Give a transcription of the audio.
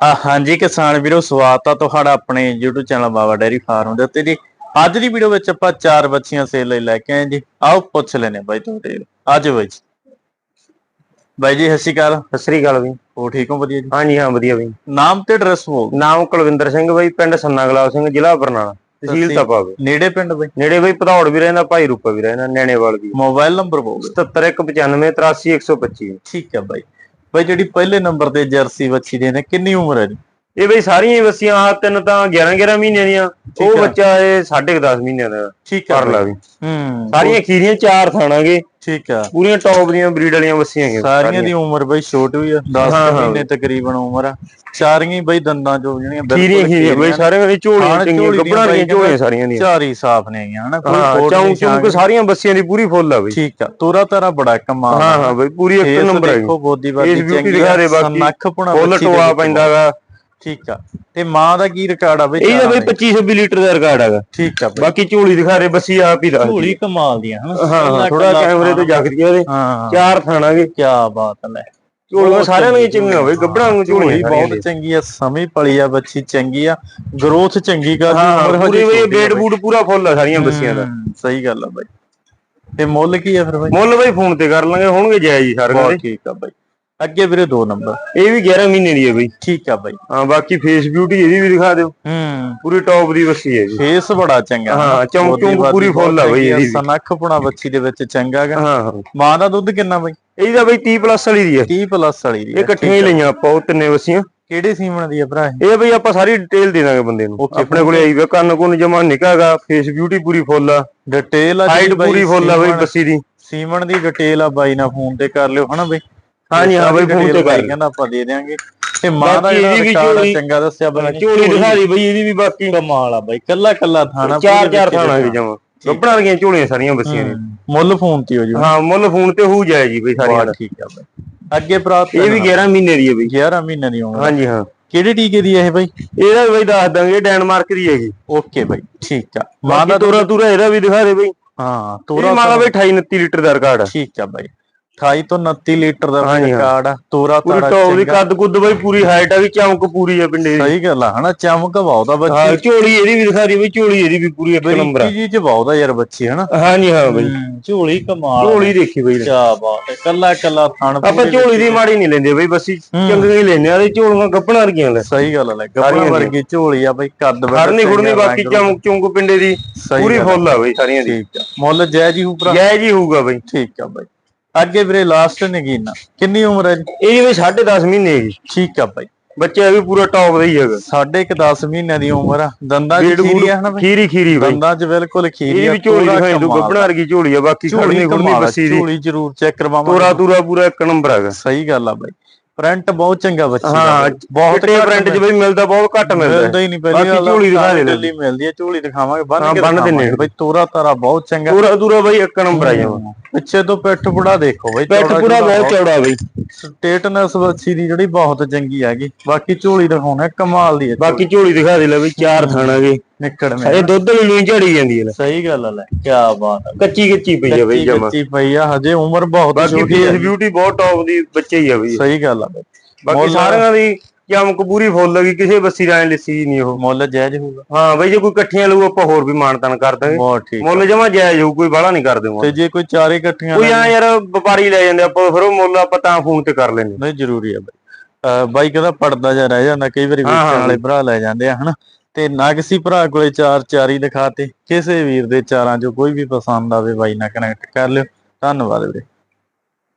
ਆ ਹਾਂਜੀ ਕਿਸਾਨ ਵੀਰੋ ਸਵਾਗਤ ਆ ਤੁਹਾਡਾ ਆਪਣੇ YouTube channel Baba dairy farm ਦੇ ਉੱਤੇ ਜੀ। ਅੱਜ ਦੀ ਵੀਡੀਓ ਵਿੱਚ ਆਪਾਂ ਚਾਰ ਬੱਚੀਆਂ ਸੇਲ ਲਈ ਲੈ ਕੇ ਆਏ ਜੀ। ਆਓ ਪੁੱਛ ਲੈਨੇ ਬਾਈ ਤੁਹਾਡੇ। ਅੱਜ ਬਾਈ ਜੀ। ਬਾਈ ਜੀ ਸਤਿ ਸ਼੍ਰੀ ਅਕਾਲ। ਸਤਿ ਸ੍ਰੀ ਅਕਾਲ ਬਈ। ਹੋ ਠੀਕ ਹੋ? ਵਧੀਆ ਜੀ? ਹਾਂਜੀ ਹਾਂ ਵਧੀਆ ਬਈ। ਨਾਮ ਤੇ ਐਡਰੈਸ ਬੋਲ ਨਾਮ ਕੁਲਵਿੰਦਰ ਸਿੰਘ ਬਈ ਪਿੰਡ ਸੰਨਾ ਗੁਲਾਬ ਸਿੰਘ ਜ਼ਿਲ੍ਹਾ ਬਰਨਾਲਾ। ਤਹਿਸੀਲ ਤਹਿਸੀਲ- ਤਪਾਵੇ ਨੇੜੇ ਪਿੰਡ ਬਾਈ? ਨੇੜੇ ਬਈ ਭਦੌੜ ਵੀ ਰਹਿੰਦਾ ਭਾਈ ਰੂਪਾ ਵੀ ਰਹਿੰਦਾ ਨੈਣੇਵਾਲ ਵੀ। ਮੋਬਾਈਲ ਨੰਬਰ ਬੋਲ 77195 83125 ਠੀਕ ਹੈ ਬਾਈ। ਬਈ ਜਿਹੜੀ ਪਹਿਲੇ ਨੰਬਰ ਤੇ ਜਰਸੀ ਵੱਛੀ ਦੇ ਨੇ ਕਿੰਨੀ ਉਮਰ ਹੈ ਜੀ? ਇਹ ਬਈ ਸਾਰੀਆਂ ਹੀ ਵਸੀਆਂ ਆ ਤਿੰਨ ਤਾਂ 11 11 ਮਹੀਨਿਆਂ ਦੀਆਂ। ਉਹ ਆ। ਬੱਚਾ ਇਹ 10.5 ਮਹੀਨਿਆਂ ਦਾ ਠੀਕ ਕਰ ਲਾ। ਵੀ। ਹੂੰ ਸਾਰੀਆਂ ਖੀਰੀਆਂ ਚਾਰ ਥਾਣਾਗੇ ਠੀਕ ਹੈ ਪੂਰੀਆਂ ਟੌਪ ਦੀਆਂ ਬਰੀਡ ਵਾਲੀਆਂ ਵਸੀਆਂ ਹੈਗੀਆਂ ਸਾਰੀਆਂ ਦੀ ਉਮਰ ਬਈ ਛੋਟੀ ਹੋਈ ਆ 10 ਹਾਂ, ਹਾਂ। ਮਹੀਨੇ ਤਕਰੀਬਨ ਉਮਰ ਆ। ਸਾਰੀਆਂ ਹੀ ਬਈ ਦੰਦਾਂ ਚੋਂ ਜਿਹੜੀਆਂ ਖੀਰੀਆਂ ਖੀਰੀਆਂ। ਬਈ ਸਾਰਿਆਂ ਦੀ ਝੋਲੀਆਂ ਚੰਗੀਆਂ ਗੱਬੜਾਂ ਦੀਆਂ ਝੋਲੀਆਂ ਸਾਰੀਆਂ ਦੀਆਂ। ਚਾਰੀ ਸਾਫ਼ ਨੇ ਹੈਗੀਆਂ ਹਨਾ ਕੋਟ ਚੌਂਕ ਚੌਂਕ। ਸਾਰੀਆਂ ਬੱਸੀਆਂ ਦੀ ਪੂਰੀ ਫੁੱਲ ਆ ਬਈ। ਠੀਕ ਆ ਤੋਰਾ ਤਾਰਾ ਬੜਾ ਕਮਾਲ ਹਾਂ ਹਾਂ ਬਈ ਪੂਰੀ ਇੱਕ ਨੰਬਰ ਹੈ ਦੇਖੋ ਬਾਦੀ beauty ਚੰਗੀ। ਨੱਖ ਪੁਣਾ ਫੁੱਲ ਟੋਆ ਪੈਂਦਾਗਾ ਠੀਕ ਆ। ਤੇ ਮਾਂ ਦਾ ਕੀ ਰਿਕਾਰਡ ਆ ਬਈ ਇਹਦਾ ਬਈ ਦਾ? 25 26 ਲੀਟਰ ਦਾ ਰਿਕਾਰਡ ਹੈਗਾ। ਠੀਕ ਆ ਬਾਕੀ ਝੋਲੀ ਦਿਖਾ ਰਹੇ ਬੱਸੀ ਆਪ ਹੀ ਦੱਸ ਝੋਲੀ ਕਮਾਲ ਦੀਆਂ ਹਨਾ। ਹਾਂ ਹਾਂ ਥੋੜਾ ਕੈਮਰੇ ਤੋਂ ਜਗਦੀ ਆ ਉਹਦੇ ਚਾਰ ਥਾਣਾਗੇ ਕੀ ਬਾਤ ਲੈ। ਝੋਲੀਆਂ ਸਾਰਿਆਂ ਨੂੰ ਹੀ ਚੰਗੀਆਂ ਬਈ ਗੱਬੜਾਂ ਨੂੰ ਝੋਲੀ ਬਹੁਤ ਚੰਗੀ ਆ ਸਮੀ ਪਲੀ ਆ ਬੱਚੀ ਚੰਗੀ ਆ। ਗਰੋਥ ਚੰਗੀ ਕਰਦੀ ਉਮਰ ਹਜੇ ਪੂਰੀ ਆ ਬੇਟ ਪੂਰਾ ਫੁੱਲ ਆ ਸਾਰੀਆਂ ਬੱਸੀਆਂ ਦਾ। ਸਹੀ ਗੱਲ ਆ ਬਾਈ। ਤੇ ਮੁੱਲ ਕੀ ਆ ਫਿਰ ਬਾਈ? ਮੁੱਲ ਬਈ ਫੋਨ ਤੇ ਕਰ ਲਾਂਗੇ ਹੋਣਗੇ ਜਾਇਜ਼ ਦੇ ਠੀਕ ਆ ਬਾਈ। ਅੱਗੇ ਵੀਰੇ ਦੋ ਨੰਬਰ ਇਹ ਵੀ 11 ਮਹੀਨੇ ਦੀ ਹੈ ਬਈ। ਠੀਕ ਆ ਬਾਈ। ਹਾਂ ਬਾਕੀ ਫੇਸ ਬਿਊਟੀ ਇਹਦੀ ਵੀ ਦਿਖਾ ਦਿਓ। ਹੂੰ। ਪੂਰੀ ਟੌਪ ਦੀ ਬੱਸੀ ਹੈ ਜੀ। ਫੇਸ ਬੜਾ ਚੰਗਾ। ਹਾਂ, ਚਮਕ ਬਾਦੀ ਪੂਰੀ ਫੁੱਲ ਆ ਬਈ ਇਹਦੀ ਵੀ। ਸਨੱਖ ਪੁਣਾ ਬੱਚੀ ਦੇ ਵਿੱਚ ਚੰਗਾ ਗਾ। ਹਾਂ। ਮਾਂ ਦਾ ਦੁੱਧ ਕਿੰਨਾ ਬਾਈ? ਇਹਦਾ ਬਈ 30 ਪਲੱਸ ਵਾਲੀ ਦੀ ਹੈ। 30 ਪਲੱਸ ਵਾਲੀ ਦੀ ਇਹ ਆ। ਲਈਆਂ ਆਪਾਂ ਉਹ ਤਿੰਨੇ ਬੱਸੀਆਂ ਕਿਹੜੇ ਸੀਮਣ ਦੀ ਆ ਭਰਾ ਇਹ? ਬਈ ਆਪਾਂ ਸਾਰੀ ਡਿਟੇਲ ਦੇ ਦਾਂਗੇ ਬੰਦੇ ਨੂੰ। ਆਪਣੇ ਕੋਲੇ ਆਈ ਵੇ ਕੰਨ ਕੁੰਨ ਜਮਾ ਨਿਕਾਗਾ ਫੇਸ ਬਿਊਟੀ ਪੂਰੀ ਫੁੱਲ ਆ। ਡਿਟੇਲ ਆ ਹਾਈਟ ਪੂਰੀ ਫੁੱਲ ਆ ਬਈ ਬੱਸੀ ਦੀ। ਸੀਮਣ ਦੀ ਡਿਟੇਲ ਆ ਬਾਈ ਨਾਲ ਫੋਨ ਤੇ ਕਰ ਲਿਓ ਹਨਾ ਬਈ? ਹਾਂਜੀ, ਹਾਂ ਬਾਈ, detail ਤੇ ਲਿਓ। ਕਹਿੰਦਾ ਆਪਾਂ ਦੇ ਦਿਆਂਗੇ। ਤੇ ਮਾਂ ਦਾ ਇਹਦੀ ਵੀ ਝੋਲੀ- ਚੰਗਾ ਦੱਸਿਆ ਬਾਈ ਨੇ। ਝੋਲੀ ਦਿਖਾ ਬਈ ਇਹਦੀ ਵੀ ਬਾਕੀ ਕਮਾਲ ਆ ਬਾਈ। ਕੱਲਾ ਕੱਲਾ ਥਾਣਾ ਚਾਰ ਚਾਰ ਥਾਣਾ ਵੀ ਜਮਾ। ਗੱਬੜਾਂ ਵਾਲੀਆਂ ਝੋਲੀਆਂ ਸਾਰੀਆਂ ਬੱਸੀਆਂ ਦੀਆਂ ਮੁੱਲ ਫੋਨ ਤੇ ਹੋ ਜੂ। ਹਾਂ ਮੁੱਲ ਫੋਨ ਤੇ ਹੋ ਜਾਏ ਜੀ ਬਈ ਸਾਰੀਆਂ ਠੀਕ ਆ ਬਾਈ। ਅੱਗੇ ਪ੍ਰਾਪਤ ਇਹ ਵੀ 11 ਮਹੀਨੇ ਦੀ ਹੈ ਬਈ। 11 ਮਹੀਨੇ ਦੀ ਉਮਰ ਹਾਂਜੀ ਹਾਂ। ਕਿਹੜੇ ਟੀਕੇ ਦੀ ਹੈ ਇਹ ਬਾਈ? ਇਹਦਾ ਵੀ ਬਈ ਦੱਸ ਦਾਂਗੇ ਡੈਨਮਾਰਕ ਦੀ ਹੈਗੀ ਓਕੇ ਬਾਈ ਠੀਕ ਆ। ਮਾਂ ਦਾ ਤੋਰਾ ਤੂਰਾ ਇਹਦਾ ਵੀ ਦਿਖਾ ਦੇ ਬਈ। ਹਾਂ ਤੋਰਾ ਮਾਂ ਦਾ ਬਈ 28 29 ਲੀਟਰ ਦਾ ਰਿਕਾਰਡ ਠੀਕ ਆ ਬਾਈ। 28 ਤੋਂ 29 ਲੀਟਰ ਦਾ ਹਾਂਜੀ, ਹਾਂ। ਰਿਕਾਰਡ ਆ ਤੋਰਾ ਪੂਰੀ ਤਾਰਾ ਟੌਪ ਦੀ ਚੰਗਾ। ਕੱਦ ਕੁੱਦ ਬਈ ਪੂਰੀ ਹਾਈਟ ਆ ਵੀ ਚਮਕ ਪੂਰੀ ਆ ਪਿੰਡੇ ਦੀ। ਸਹੀ ਗੱਲ ਆ ਹਨਾ ਚਮਕ ਬਹੁਤ ਆ ਬੱਚੀ। ਹਾਂ ਝੋਲੀ ਇਹਦੀ ਵੀ ਦਿਖਾ ਦੀ ਬਈ ਝੋਲੀ ਇਹਦੀ ਵੀ ਪੂਰੀ ਇੱਕ ਨੰਬਰ ਆ। ਬਰੀਕੀ ਜੀ ਚ ਬਹੁਤ ਆ ਯਾਰ ਬੱਚੀ ਹਨਾ। ਹਾਂਜੀ ਹਾਂ ਬਈ। ਹਮ, ਝੋਲੀ ਕਮਾਲ ਝੋਲੀ ਦੇਖੀ ਬਈ। ਕੀ ਬਾਤ ਹੈ ਕੱਲਾ ਕੱਲਾ ਥਣ ਆਪਾਂ ਪੂਰੇ ਝੋਲੀ ਦੀ ਮਾੜੀ ਨਹੀਂ ਲੈਂਦੇ ਬਈ ਬਸ ਚੰਗੀਆਂ ਹੀ ਲੈਂਦੇ ਆ ਤੇ ਝੋਲੀਆਂ ਗੱਪਣਾ ਵਰਗੀਆਂ ਲੈ। ਸਹੀ ਗੱਲ ਹੈ ਗੱਪਣ ਸਾਰੀਆਂ ਵਰਗੀ ਝੋਲੀ ਆ ਬਈ ਕੱਦ ਵੱਡਾ ਖੜਨੀ ਖੁੜਨੀ ਚੰਗਾ ਬਾਕੀ ਰੰਗ ਚਮਕ ਚੁੰਕ ਪਿੰਡੇ ਦੀ ਸਹੀ ਪੂਰੀ ਗੱਲ ਆ। ਫੁੱਲ ਆ ਬਈ ਸਾਰੀਆਂ ਦੀ। ਠੀਕ ਆ। ਮੁੱਲ ਜਾਇਜ਼ ਹੀ ਉਪਰਾ ਜੈ ਜੀ ਹੋਊਗਾ ਬਈ। ਠੀਕ ਆ ਬਾਈ। ਅੱਗੇ ਵੀਰੇ ਲਾਸਟ ਨਗੀਨਾ ਕਿੰਨੀ ਉਮਰ ਹੈ ਜੀ? ਇਹਦੀ ਬਈ 10.5 ਮਹੀਨੇ ਹੈਗੀ ਠੀਕ ਆ ਬਾਈ। ਬੱਚਾ ਵੀ ਪੂਰਾ ਟੌਪ ਦਾ ਹੀ ਹੈਗਾ। ਸਾਢੇ ਕੁ 10 ਮਹੀਨਿਆਂ ਦੀ ਉਮਰ ਆ। ਦੰਦਾਂ ਬੂੜ ਖੀਰੀ ਆ ਹਨਾ ਬਾਈ? ਖੀਰੀ ਖੀਰੀ ਬਈ। ਦੰਦਾਂ ਚ ਬਿਲਕੁਲ ਖੀਰੀ ਇਹ ਆ ਵੀ ਝੋਲੀ ਦਿਖਾਈ ਦੂ ਗੱਪਣਾ ਵਰਗੀ ਝੋਲੀ ਆ ਬਾਕੀ ਖੜਨੀ ਖੁੜਨੀ ਬੱਸੀ ਦੀ। ਝੋਲੀ ਜ਼ਰੂਰ ਚੈੱਕ ਕਰਵਾਵਾਂਗੇ। ਤੋਰਾ ਤੂਰਾ ਪੂਰਾ ਇੱਕ ਨੰਬਰ ਹੈਗਾ। ਸਹੀ ਗੱਲ ਆ ਬਾਈ। ਪ੍ਰਿੰਟ ਬਹੁਤ ਚੰਗਾ ਬੱਚੀ ਦਾ ਹਾਂ। ਬਹੁਤ ਚਿੱਟੇ ਪ੍ਰਿੰਟ 'ਚ ਬਈ ਮਿਲਦਾ। ਬਹੁਤ ਘੱਟ ਮਿਲਦਾ। ਮਿਲਦਾ ਹੀ ਨਹੀਂ ਪਹਿਲੀ ਬਾਕੀ ਝੋਲੀ ਦਿਖਾ ਦੇ ਦਿੱਲੀ ਮਿਲਦੀ ਹੈ ਝੋਲੀ ਦਿਖਾਵਾਂਗੇ ਬੰਨ ਕੇ ਬੰਨ੍ਹ ਦਿੰਨੇ ਬਈ ਤੋਰਾ ਤਾਰਾ ਬਹੁਤ ਚੰਗਾ। ਪੂਰਾ ਤੂਰਾ ਬਈ ਇੱਕ ਨੰਬਰ ਆ ਜਾਵਾ ਪਿੱਛੇ ਤੋਂ ਪਿੱਠ ਪੁੜਾ ਦੇਖੋ ਬਈ ਪੂਰਾ ਚੌੜਾ ਬਹੁਤ ਚੌੜਾ ਬਈ। ਸਟੇਟਨੈਸ ਬੱਚੀ ਦੀ ਜਿਹੜੀ ਬਹੁਤ ਚੰਗੀ ਹੈਗੀ। ਬਾਕੀ ਝੋਲੀ ਦਿਖਾਉਣਾ ਕਮਾਲ ਦੀ ਹੈ ਬਾਕੀ ਝੋਲੀ। ਦਿਖਾ ਦੇ ਲੈ ਬਈ ਚਾਰ ਥਾਣਾਗੇ ਨਿਕੜ ਮੇ। ਇਹ ਦੁੱਧ ਵੀ ਲੂਈ ਝੜੀ ਜਾਂਦੀ ਹੈ ਸਹੀ ਗੱਲ ਆ ਲੈ ਕੀ ਬਾਤ ਹੈ ਕੱਚੀ ਕੱਚੀ ਪਈ ਆ ਬਈ ਕੱਚੀ ਜਮਾ। ਕੱਚੀ ਪਈ ਆ ਹਜੇ ਉਮਰ ਬਹੁਤ ਬਾਕੀ ਛੋਟੀ ਫੇਸ ਹੈ ਬਿਊਟੀ ਬਹੁਤ ਟੌਪ ਦੀ ਬੱਚੇ ਹੀ ਆ ਬਈ। ਸਹੀ ਗੱਲ ਆ। ਬਈ ਬਾਕੀ ਮੁੱਲ- ਸਾਰਿਆਂ ਦੀ ਚਮਕ ਪੂਰੀ ਫੁੱਲ ਹੈਗੀ ਕਿਸੇ ਬੱਸੀ ਰਾਣ ਲਿੱਸੀ ਨਹੀਂ ਉਹ। ਮੁੱਲ ਜਾਇਜ਼ ਹੋਊਗਾ। ਹਾਂ ਬਈ ਜੇ ਕੋਈ ਇਕੱਠੀਆਂ ਲਊ ਆਪਾਂ ਹੋਰ ਵੀ ਮਾਨਤਾਨ ਕਰ ਦਾਂਗੇ। ਬਹੁਤ ਠੀਕ ਮੁੱਲ ਜਮਾ ਜਾਇਜ਼ ਹੋਊ ਕੋਈ ਬਾਹਲਾ ਨਹੀਂ ਕਰਦੇ ਮੁੱਲ ਤੇ ਜੇ ਕੋਈ ਚਾਰੇ ਇਕੱਠੀਆਂ ਕੋਈ ਆ ਯਾਰ ਵਪਾਰੀ ਲੈ ਜਾਂਦੇ ਆਪਾਂ ਫਿਰ ਉਹ ਮੁੱਲ ਆਪਾਂ ਤਾਂ ਫੋਨ ਤੇ ਕਰ ਲੈਂਦੇ। ਨਹੀਂ ਜ਼ਰੂਰੀ ਆ ਬਾਈ। ਅਹ ਬਾਈ ਕਹਿੰਦਾ ਪੜਦਾ ਜਾ ਰਹਿ ਜਾਂਦਾ ਕਈ ਵਾਰੀ ਹਾਂ, ਹਾਂ ਵੇਚਣ ਵਾਲੇ ਭਰਾ ਲੈ ਜਾਂਦੇ ਆ ਹਨਾ? ਤੇ ਨਾ ਕਿਸੇ ਭਰਾ ਕੋਲੇ ਚਾਰ ਚਾਰੀ ਦਿਖਾਤੇ ਕਿਸੇ ਵੀਰ ਦੇ ਚਾਰਾਂ ਚੋਂ ਕੋਈ ਵੀ ਪਸੰਦ ਆਵੇ ਬਾਈ ਨਾਲ ਕਨੈਕਟ ਕਰ ਲਿਓ। ਧੰਨਵਾਦ ਵੀਰੇ।